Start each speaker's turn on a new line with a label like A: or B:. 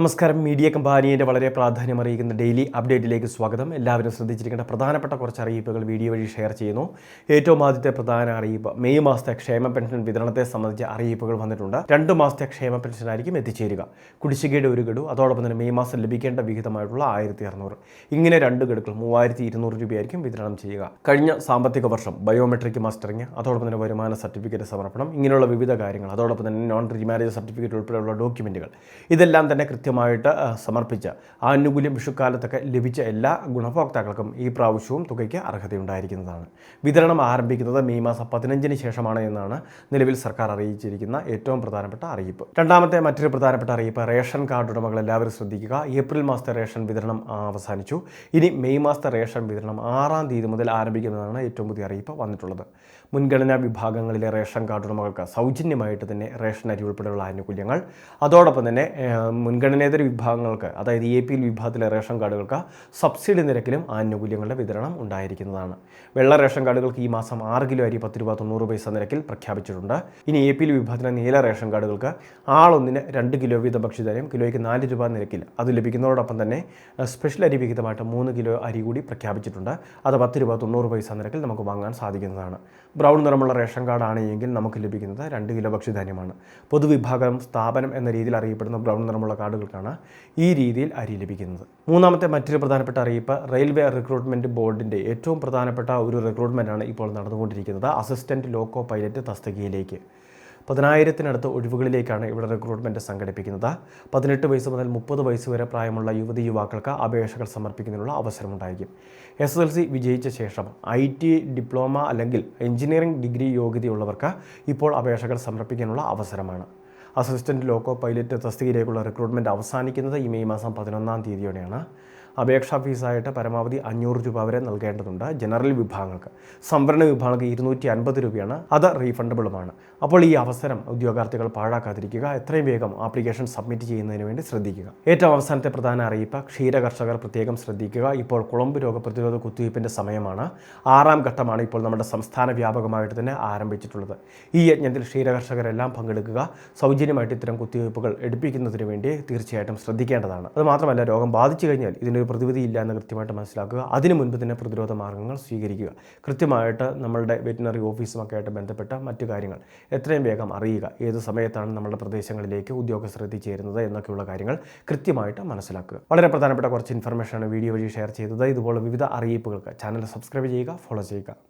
A: നമസ്കാരം. മീഡിയ കമ്പാനിയുടെ വളരെ പ്രാധാന്യം അറിയിക്കുന്ന ഡെയിലി അപ്ഡേറ്റിലേക്ക് സ്വാഗതം. എല്ലാവരും ശ്രദ്ധിച്ചിരിക്കേണ്ട പ്രധാനപ്പെട്ട കുറച്ച് അറിയിപ്പുകൾ വീഡിയോ വഴി ഷെയർ ചെയ്യുന്നു. ഏറ്റവും ആദ്യത്തെ പ്രധാന അറിയിപ്പ് മെയ് മാസത്തെ ക്ഷേമ പെൻഷൻ വിതരണത്തെ സംബന്ധിച്ച അറിയിപ്പുകൾ വന്നിട്ടുണ്ട്. രണ്ട് മാസത്തെ ക്ഷേമ പെൻഷനായിരിക്കും എത്തിച്ചേരുക. കുടിശ്ശികയുടെ ഒരു ഗഡു അതോടൊപ്പം തന്നെ മെയ് മാസം ലഭിക്കേണ്ട വിഹിതമായിട്ടുള്ള ആയിരത്തി അറുന്നൂറ് ഇങ്ങനെ രണ്ട് ഗഡുക്കൾ മൂവായിരത്തി ഇരുന്നൂറ് രൂപയായിരിക്കും വിതരണം ചെയ്യുക. കഴിഞ്ഞ സാമ്പത്തിക വർഷം ബയോമെട്രിക് മാസ്റ്ററിങ് അതോടൊപ്പം തന്നെ വരുമാന സർട്ടിഫിക്കറ്റ് സമർപ്പണം ഇങ്ങനെയുള്ള വിവിധ കാര്യങ്ങൾ അതോടൊപ്പം തന്നെ നോൺ റീമാരേജ് സർട്ടിഫിക്കറ്റ് ഉൾപ്പെടെയുള്ള ഡോക്യുമെന്റുകൾ ഇതെല്ലാം തന്നെ കൃത്യമായിട്ട് സമർപ്പിച്ച ആനുകൂല്യം വിഷുക്കാലത്തൊക്കെ ലഭിച്ച എല്ലാ ഗുണഭോക്താക്കൾക്കും ഈ പ്രാവശ്യവും തുകയ്ക്ക് അർഹതയുണ്ടായിരിക്കുന്നതാണ്. വിതരണം ആരംഭിക്കുന്നത് മെയ് മാസം പതിനഞ്ചിന് ശേഷമാണ് എന്നാണ് നിലവിൽ സർക്കാർ അറിയിച്ചിരിക്കുന്ന ഏറ്റവും പ്രധാനപ്പെട്ട അറിയിപ്പ്. രണ്ടാമത്തെ മറ്റൊരു പ്രധാനപ്പെട്ട അറിയിപ്പ് റേഷൻ കാർഡ് ഉടമകൾ എല്ലാവരും ശ്രദ്ധിക്കുക. ഏപ്രിൽ മാസത്തെ റേഷൻ വിതരണം അവസാനിച്ചു. ഇനി മെയ് മാസത്തെ റേഷൻ വിതരണം ആറാം തീയതി മുതൽ ആരംഭിക്കുന്നതാണ് ഏറ്റവും പുതിയ അറിയിപ്പ് വന്നിട്ടുള്ളത്. മുൻഗണനാ വിഭാഗങ്ങളിലെ റേഷൻ കാർഡ് ഉടമകൾക്ക് സൗജന്യമായിട്ട് തന്നെ റേഷൻ അരി ഉൾപ്പെടെയുള്ള ആനുകൂല്യങ്ങൾ. അതോടൊപ്പം തന്നെ ഏഹ്, മുൻഗണനേതര വിഭാഗങ്ങൾക്ക് അതായത് എ പി എൽ വിഭാഗത്തിലെ റേഷൻ കാർഡുകൾക്ക് സബ്സിഡി നിരക്കിലും ആനുകൂല്യങ്ങളുടെ വിതരണം ഉണ്ടായിരിക്കുന്നതാണ്. വെള്ള റേഷൻ കാർഡുകൾക്ക് ഈ മാസം ആറ് കിലോ അരി പത്ത് രൂപ തൊണ്ണൂറ് പൈസ നിരക്കിൽ പ്രഖ്യാപിച്ചിട്ടുണ്ട്. ഇനി എ പി എൽ വിഭാഗത്തിലെ നീല റേഷൻ കാർഡുകൾക്ക് ആളൊന്നിന് രണ്ട് കിലോ വീതം ഭക്ഷ്യധാന്യം കിലോയ്ക്ക് നാല് രൂപ നിരക്കിൽ അത് ലഭിക്കുന്നതോടൊപ്പം തന്നെ സ്പെഷ്യൽ അരി വിഹിതമായിട്ട് മൂന്ന് കിലോ അരി കൂടി പ്രഖ്യാപിച്ചിട്ടുണ്ട്. അത് പത്ത് രൂപ തൊണ്ണൂറ് പൈസ നിരക്കിൽ നമുക്ക് വാങ്ങാൻ സാധിക്കുന്നതാണ്. ബ്രൗൺ നിറമുള്ള റേഷൻ കാർഡാണ് എങ്കിൽ നമുക്ക് ലഭിക്കുന്നത് രണ്ട് കിലോ ഭക്ഷ്യധാന്യമാണ്. പൊതുവിഭാഗം സ്ഥാപനം എന്ന രീതിയിൽ അറിയപ്പെടുന്ന ബ്രൗൺ നിറമുള്ള കാർഡുകൾക്കാണ് ഈ രീതിയിൽ അരി ലഭിക്കുന്നത്. മൂന്നാമത്തെ മറ്റൊരു പ്രധാനപ്പെട്ട അറിയിപ്പ് റെയിൽവേ റിക്രൂട്ട്മെന്റ് ബോർഡിന്റെ ഏറ്റവും പ്രധാനപ്പെട്ട ഒരു റിക്രൂട്ട്മെന്റാണ് ഇപ്പോൾ നടന്നുകൊണ്ടിരിക്കുന്നത് അസിസ്റ്റന്റ് ലോക്കോ പൈലറ്റ് തസ്തികയിലേക്ക്. പതിനായിരത്തിനടുത്ത് ഒഴിവുകളിലേക്കാണ് ഇവിടെ റിക്രൂട്ട്മെന്റ് സംഘടിപ്പിക്കുന്നത്. പതിനെട്ട് വയസ്സ് മുതൽ മുപ്പത് വയസ്സ് വരെ പ്രായമുള്ള യുവതി യുവാക്കൾക്ക് അപേക്ഷകൾ സമർപ്പിക്കുന്നതിനുള്ള അവസരമുണ്ടായിരിക്കും. എസ് എൽ സി വിജയിച്ച ശേഷം ഐ ടി ഡിപ്ലോമ അല്ലെങ്കിൽ എഞ്ചിനീയറിംഗ് ഡിഗ്രി യോഗ്യതയുള്ളവർക്ക് ഇപ്പോൾ അപേക്ഷകൾ സമർപ്പിക്കാനുള്ള അവസരമാണ്. അസിസ്റ്റന്റ് ലോക്കോ പൈലറ്റ് തസ്തികയിലേക്കുള്ള റിക്രൂട്ട്മെന്റ് അവസാനിക്കുന്നത് ഈ മെയ് മാസം പതിനൊന്നാം തീയതിയോടെയാണ്. അപേക്ഷാ ഫീസായിട്ട് പരമാവധി അഞ്ഞൂറ് രൂപ വരെ നൽകേണ്ടതുണ്ട് ജനറൽ വിഭാഗങ്ങൾക്ക്. സംവരണ വിഭാഗങ്ങൾക്ക് ഇരുന്നൂറ്റി അൻപത് രൂപയാണ്. അത് റീഫണ്ടബിളുമാണ്. അപ്പോൾ ഈ അവസരം ഉദ്യോഗാർത്ഥികൾ പാഴാക്കാതിരിക്കുക എത്രയും വേഗം ആപ്ലിക്കേഷൻ സബ്മിറ്റ് ചെയ്യുന്നതിന് വേണ്ടി ശ്രദ്ധിക്കുക. ഏറ്റവും അവസാനത്തെ പ്രധാന അറിയിപ്പ് ക്ഷീര കർഷകർ പ്രത്യേകം ശ്രദ്ധിക്കുക. ഇപ്പോൾ കുളമ്പ് രോഗപ്രതിരോധ കുത്തിവയ്പ്പിന്റെ സമയമാണ്. ആറാം ഘട്ടമാണ് ഇപ്പോൾ നമ്മുടെ സംസ്ഥാന വ്യാപകമായിട്ട് തന്നെ ആരംഭിച്ചിട്ടുള്ളത്. ഈ യജ്ഞത്തിൽ ക്ഷീരകർഷകരെല്ലാം പങ്കെടുക്കുക സൗജന്യമായിട്ട് ഇത്തരം കുത്തിവയ്പ്പുകൾ എടുപ്പിക്കുന്നതിന് വേണ്ടി തീർച്ചയായിട്ടും ശ്രദ്ധിക്കേണ്ടതാണ്. അത് മാത്രമല്ല രോഗം ബാധിച്ചു കഴിഞ്ഞാൽ ഇതിനൊരു പ്രതിവിധി ഇല്ല എന്ന് കൃത്യമായിട്ട് മനസ്സിലാക്കുക. അതിനു മുൻപ് തന്നെ പ്രതിരോധ മാർഗങ്ങൾ സ്വീകരിക്കുക. കൃത്യമായിട്ട് നമ്മളുടെ വെറ്റിനറി ഓഫീസുമൊക്കെ ആയിട്ട് ബന്ധപ്പെട്ട മറ്റു കാര്യങ്ങൾ എത്രയും വേഗം അറിയുക. ഏത് സമയത്താണ് നമ്മുടെ പ്രദേശങ്ങളിലേക്ക് ഉദ്യോഗസ്ഥർ എത്തിച്ചേരുന്നത് എന്നൊക്കെയുള്ള കാര്യങ്ങൾ കൃത്യമായിട്ട് മനസ്സിലാക്കുക. വളരെ പ്രധാനപ്പെട്ട കുറച്ച് ഇൻഫർമേഷനാണ് വീഡിയോ വഴി ഷെയർ ചെയ്തത്. ഇതുപോലെ വിവിധ അറിയിപ്പുകൾക്ക് ചാനൽ സബ്സ്ക്രൈബ് ചെയ്യുക ഫോളോ ചെയ്യുക.